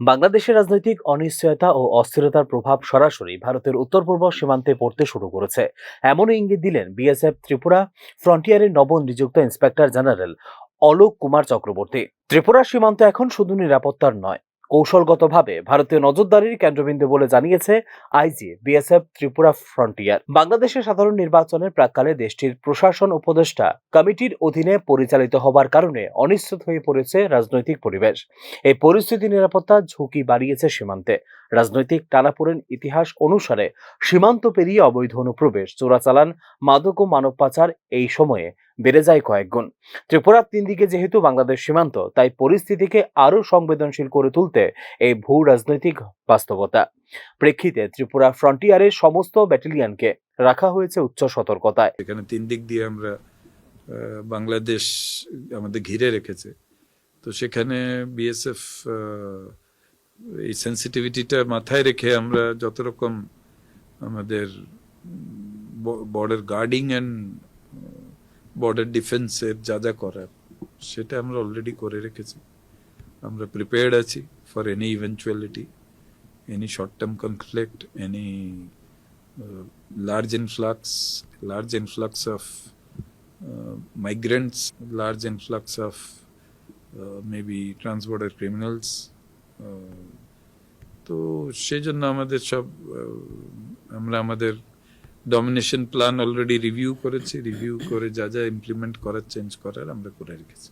বাংলাদেশের রাজনৈতিক অনিশ্চয়তা ও অস্থিরতার প্রভাব সরাসরি ভারতের উত্তর পূর্ব সীমান্তে পড়তে শুরু করেছে। এমন ইঙ্গিত দিলেন বিএসএফ ত্রিপুরা ফ্রন্টিয়ারের নবনিযুক্ত ইন্সপেক্টর জেনারেল অলোক কুমার চক্রবর্তী। ত্রিপুরা সীমান্ত এখন শুধু নিরাপত্তার নয় কৌশলগতভাবে ভারতীয় নজরদারির কেন্দ্রবিন্দু বলে জানিয়েছে আইজি, বিএসএফ, ত্রিপুরা ফ্রন্টিয়ার। বাংলাদেশের সাধারণ নির্বাচনের প্রাককালে দেশটির প্রশাসন উপদেষ্টা কমিটির অধীনে পরিচালিত হবার কারণে অনিশ্চিত হয়ে পড়েছে রাজনৈতিক পরিবেশ। এই পরিস্থিতি নিরাপত্তা ঝুঁকি বাড়িয়েছে সীমান্তে। রাজনৈতিক টানাপোড়েন ইতিহাস অনুসারে সীমান্ত পেরিয়ে অবৈধ অনুপ্রবেশ, চোরাচালান, মাদক ও মানব পাচার এই সময়ে বেড়ে যায় কয়েকগুণ ত্রিপুরার তিন দিকে যেহেতু বাংলাদেশ সীমান্ত, তাই পরিস্থিতিকে আরও সংবেদনশীল করে তুলতে এই ভূ রাজনৈতিক বাস্তবতা। প্রেক্ষিতে ত্রিপুরা ফ্রন্টিয়ারের সমস্ত ব্যাটালিয়নকে রাখা হয়েছে উচ্চ সতর্কতায়। এখানে তিন দিক দিয়ে আমরা বাংলাদেশ আমাদের ঘিরে রেখেছে। তো সেখানে বিএসএফ এই সেন্সিটিভিটিটা মাথায় রেখে আমরা যত রকম আমাদের বর্ডার গার্ডিং অ্যান্ড বর্ডার ডিফেন্সের যা যা করার সেটা আমরা অলরেডি করে রেখেছি আমরা প্রিপেয়ার্ড আছি for any eventuality any short term conflict any large influx, large influx of migrants large large of maybe uh, transborder. Uh, তো সেই জন্য আমাদের সব আমরা আমাদের ডমিনেশন প্ল্যান অলরেডি রিভিউ করেছি রিভিউ করে যা যা ইমপ্লিমেন্ট করার চেঞ্জ করার আমরা করে রেখেছি।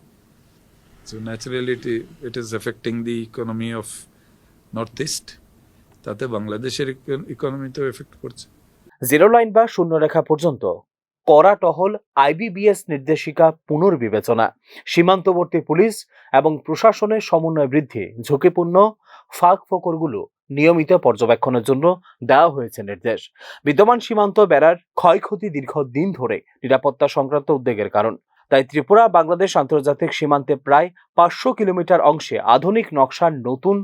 So naturally it it is affecting the economy of North East তাতে বাংলাদেশের ইকোনমিতেও এফেক্ট করছে। জিরো লাইন বা শূন্যরেখা পর্যন্ত করা টহল আইবিবিএস নির্দেশিকা পুনর্বিবেচনা, সীমান্তবর্তী পুলিশ এবং প্রশাসনের সমন্বয় বৃদ্ধি, ঝুঁকিপূর্ণ, ফাঁক ফোকরগুলো নিয়মিত পর্যবেক্ষণের জন্য দেওয়া হয়েছে নির্দেশ। বিদ্যমান সীমান্ত বেড়ার ক্ষয়ক্ষতি দীর্ঘদিন ধরে নিরাপত্তা সংক্রান্ত উদ্বেগের কারণ। তাই ত্রিপুরা, বাংলাদেশ আন্তর্জাতিক সীমান্তে প্রায় পাঁচশো কিলোমিটার অংশে আধুনিক নকশার নতুন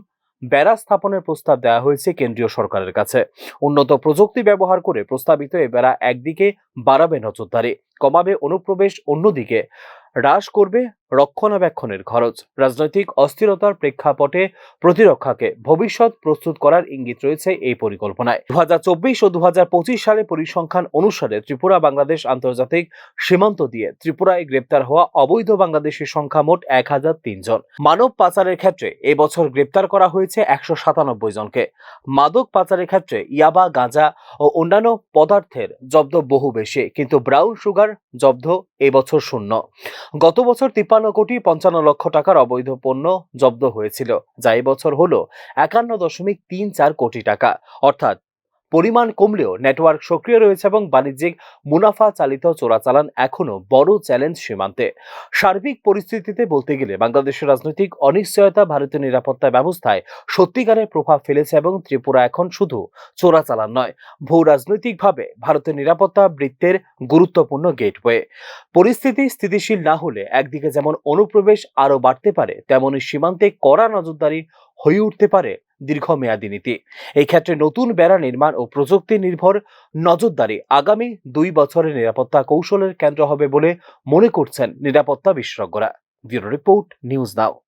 বেড়া স্থাপনের প্রস্তাব দেওয়া হয়েছে কেন্দ্রীয় সরকারের কাছে। উন্নত প্রযুক্তি ব্যবহার করে প্রস্তাবিত এ বেড়া একদিকে বাড়াবে নজরদারি, কমাবে অনুপ্রবেশ, অন্যদিকে হ্রাস করবে রক্ষণাবেক্ষণের খরচ। রাজনৈতিক অস্থিরতার প্রেক্ষাপটে প্রতিরক্ষাকে ভবিষ্যৎ প্রস্তুত করার ইঙ্গিত রয়েছে এই পরিকল্পনায়। দু ও দু সালে পরিসংখ্যান অনুসারে ত্রিপুরা, বাংলাদেশ আন্তর্জাতিক সীমান্ত দিয়ে ত্রিপুরায় গ্রেপ্তার হওয়া অবৈধ বাংলাদেশের সংখ্যা মোট এক হাজার জন। মানব পাচারের ক্ষেত্রে এবছর গ্রেপ্তার করা হয়েছে একশো সাতানব্বই জনকে। মাদক পাচারের ক্ষেত্রে ইয়াবা, গাঁজা ও অন্যান্য পদার্থের জব্দ বহু বেশি, কিন্তু ব্রাউন সুগার জব্দ এবছর শূন্য। গত বছর তিপ্পান্ন কোটি পঞ্চান্ন লক্ষ টাকার অবৈধ পণ্য জব্দ হয়েছিল, যা এবছর হল একান্ন দশমিক তিন চার কোটি টাকা। অর্থাৎ পরিমাণ কমলেও নেটওয়ার্ক সক্রিয় রয়েছে এবং বাণিজ্যিক মুনাফা চালিত চোরাচালান এখনও বড় চ্যালেঞ্জ সীমান্তে। সার্বিক পরিস্থিতিতে বলতে গেলে বাংলাদেশের রাজনৈতিক অনিশ্চয়তা, ভারতীয় নিরাপত্তা ব্যবস্থায় সত্যিকারের প্রভাব ফেলেছে এবং ত্রিপুরা এখন শুধু চোরাচালান নয় ভূ রাজনৈতিকভাবে ভারতের নিরাপত্তা বৃত্তের গুরুত্বপূর্ণ গেটওয়ে পরিস্থিতি স্থিতিশীল না হলে একদিকে যেমন অনুপ্রবেশ আরও বাড়তে পারে, তেমনি সীমান্তে কড়া নজরদারি হয়ে উঠতে পারে দীর্ঘমেয়াদী নীতি। এই ক্ষেত্রে নতুন বেড়া নির্মাণ ও প্রযুক্তি নির্ভর নজরদারি আগামী দুই বছরের নিরাপত্তা কৌশলের কেন্দ্র হবে বলে মনে করছেন নিরাপত্তা বিশেষজ্ঞরা। Bureau report, news now.